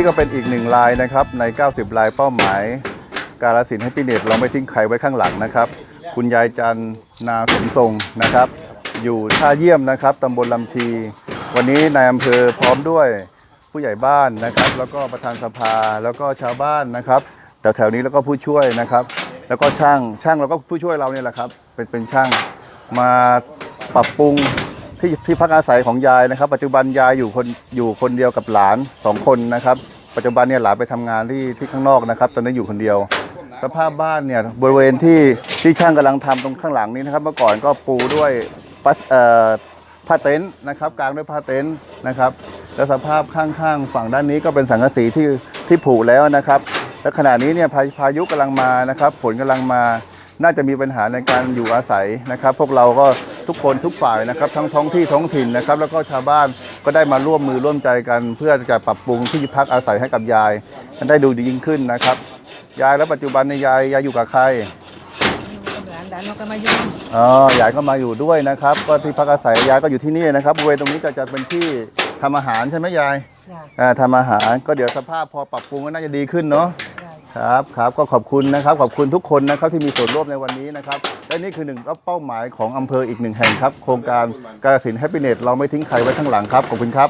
นี่ก็เป็นอีกหนึ่งลายนะครับใน 90 ลายเป้าหมาย การสินให้พิเนตเราไม่ทิ้งใครไว้ข้างหลังนะครับ คุณยายจันนาสมทรงนะครับ อยู่ท่าเยี่ยมนะครับตำบลลำชี วันนี้นายอำเภอพร้อมด้วยผู้ใหญ่บ้านนะครับ แล้วก็ประธานสภาแล้วก็ชาวบ้านนะครับแต่แถวนี้แล้วก็ผู้ช่วยนะครับ แล้วก็ช่างช่างเราก็ผู้ช่วยเราเนี่ยแหละครับ เป็นเป็นช่างมาปรับปรุงที่ที่พักอาศัยของยายนะครับ ปัจจุบันยายอยู่คนอยู่คนเดียวกับหลานสองคนนะครับ ปัจจุบันเนี่ยหลานไปทำงานที่ที่ข้างนอกนะครับ ตอนนี้อยู่คนเดียว สภาพบ้านเนี่ยบริเวณที่ที่ช่างกำลังทำตรงข้างหลังนี้นะครับ เมื่อก่อนก็ปูด้วยปัสเอ่อผ้าเต็นท์นะครับกลางด้วยผ้าเต็นท์นะครับแล้วสภาพข้างๆ ฝั่งด้านนี้ก็เป็นสังกะสีที่ที่ผุแล้วนะครับ และขณะนี้เนี่ยพาพายุกำลังมานะครับฝนกำลังมา น่าจะมีปัญหาในการอยู่อาศัยนะครับ พวกเราก็ทุกคนทุกฝ่ายนะครับ ทั้งท้องที่ท้องถิ่นนะครับ แล้วก็ชาวบ้านก็ได้มาร่วมมือร่วมใจกัน เพื่อจะปรับปรุงที่พักอาศัยให้กับยายให้ได้ดูดียิ่งขึ้นนะครับ ยายแล้วปัจจุบันในยยายยายอยู่กับใครหลานหลานเราก็มาอยู่อ๋อยายก็มาอยู่ด้วยนะครับ ก็ที่พักอาศัยยายก็อยู่ที่นี่นะครับบริเวณตรงนี้ก็จะเป็นที่ทำอาหารใช่ไหมยายจ้ะอ่าทำอาหารก็เดี๋ยวสภาพพอปรับปรุงก็น่าจะดีขึ้นเนาะจ้ะ ครับครับก็ขอบคุณนะครับ ขอบคุณทุกคนนะครับที่มีส่วนร่วมในวันนี้นะครับ และนี่คือหนึ่งก็เป้าหมายของอำเภออีกหนึ่งแห่งครับ โครงการการสินแฮปปี้เน็ตเราไม่ทิ้งใครไว้ข้างหลังครับ ขอบคุณครับ